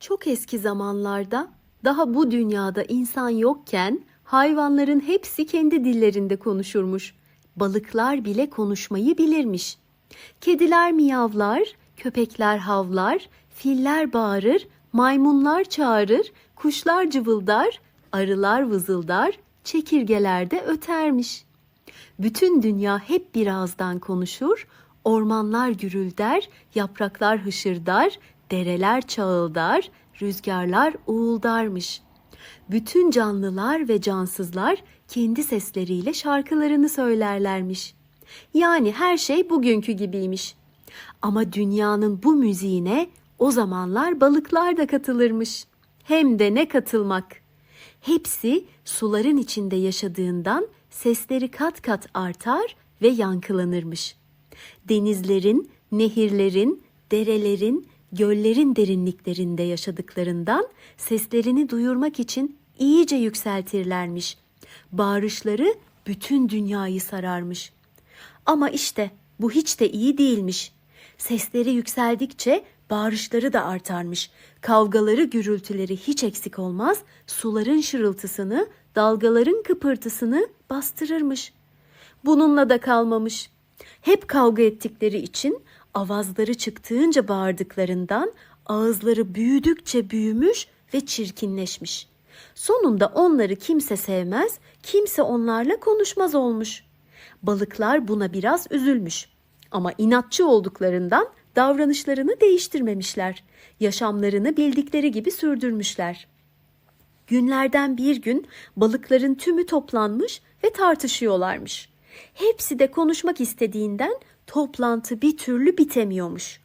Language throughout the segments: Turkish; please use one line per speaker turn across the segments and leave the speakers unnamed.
Çok eski zamanlarda daha bu dünyada insan yokken hayvanların hepsi kendi dillerinde konuşurmuş. Balıklar bile konuşmayı bilirmiş. Kediler miyavlar, köpekler havlar, filler bağırır, maymunlar çağırır, kuşlar cıvıldar, arılar vızıldar, çekirgeler de ötermiş. Bütün dünya hep bir ağızdan konuşur, ormanlar gürülder, yapraklar hışırdar, dereler çağıldar, rüzgarlar uğuldarmış. Bütün canlılar ve cansızlar kendi sesleriyle şarkılarını söylerlermiş. Yani her şey bugünkü gibiymiş. Ama dünyanın bu müziğine o zamanlar balıklar da katılırmış. Hem de ne katılmak. Hepsi suların içinde yaşadığından sesleri kat kat artar ve yankılanırmış. Denizlerin, nehirlerin, derelerin, göllerin derinliklerinde yaşadıklarından seslerini duyurmak için iyice yükseltirlermiş. Bağırışları bütün dünyayı sararmış. Ama işte bu hiç de iyi değilmiş. Sesleri yükseldikçe bağırışları da artarmış. Kavgaları, gürültüleri hiç eksik olmaz. Suların şırıltısını, dalgaların kıpırtısını bastırırmış. Bununla da kalmamış. Hep kavga ettikleri için avazları çıktığınca bağırdıklarından ağızları büyüdükçe büyümüş ve çirkinleşmiş. Sonunda onları kimse sevmez, kimse onlarla konuşmaz olmuş. Balıklar buna biraz üzülmüş. Ama inatçı olduklarından davranışlarını değiştirmemişler. Yaşamlarını bildikleri gibi sürdürmüşler. Günlerden bir gün balıkların tümü toplanmış ve tartışıyorlarmış. Hepsi de konuşmak istediğinden toplantı bir türlü bitemiyormuş.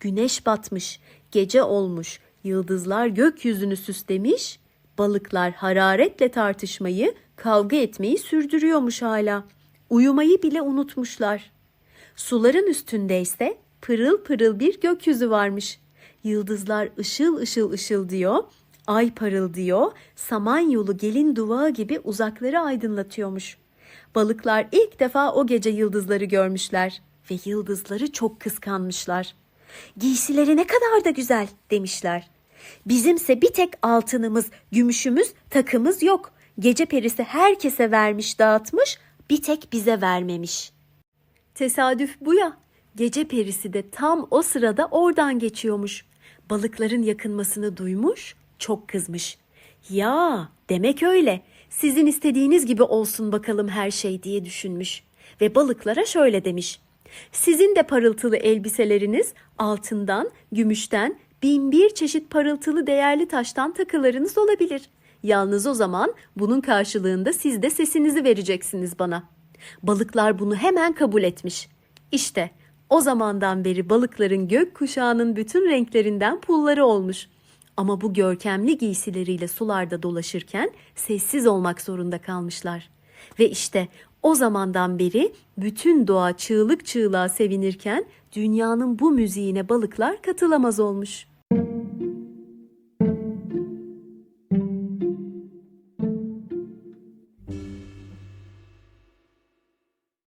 Güneş batmış, gece olmuş, yıldızlar gökyüzünü süslemiş, balıklar hararetle tartışmayı, kavga etmeyi sürdürüyormuş hala. Uyumayı bile unutmuşlar. Suların üstündeyse pırıl pırıl bir gökyüzü varmış. Yıldızlar ışıl ışıl ışıl diyor, ay parıldıyor, samanyolu gelin duvağı gibi uzakları aydınlatıyormuş. Balıklar ilk defa o gece yıldızları görmüşler ve yıldızları çok kıskanmışlar. Giysileri ne kadar da güzel demişler. Bizimse bir tek altınımız, gümüşümüz, takımız yok. Gece perisi herkese vermiş, dağıtmış, bir tek bize vermemiş. Tesadüf bu ya. Gece perisi de tam o sırada oradan geçiyormuş. Balıkların yakınmasını duymuş, çok kızmış. Ya, demek öyle. Sizin istediğiniz gibi olsun bakalım her şey diye düşünmüş. Ve balıklara şöyle demiş. Sizin de parıltılı elbiseleriniz altından, gümüşten, bin bir çeşit parıltılı değerli taştan takılarınız olabilir. Yalnız o zaman bunun karşılığında siz de sesinizi vereceksiniz bana. Balıklar bunu hemen kabul etmiş. İşte o zamandan beri balıkların gök kuşağının bütün renklerinden pulları olmuş. Ama bu görkemli giysileriyle sularda dolaşırken sessiz olmak zorunda kalmışlar. Ve işte o zamandan beri bütün doğa çığlık çığlığa sevinirken dünyanın bu müziğine balıklar katılamaz olmuş.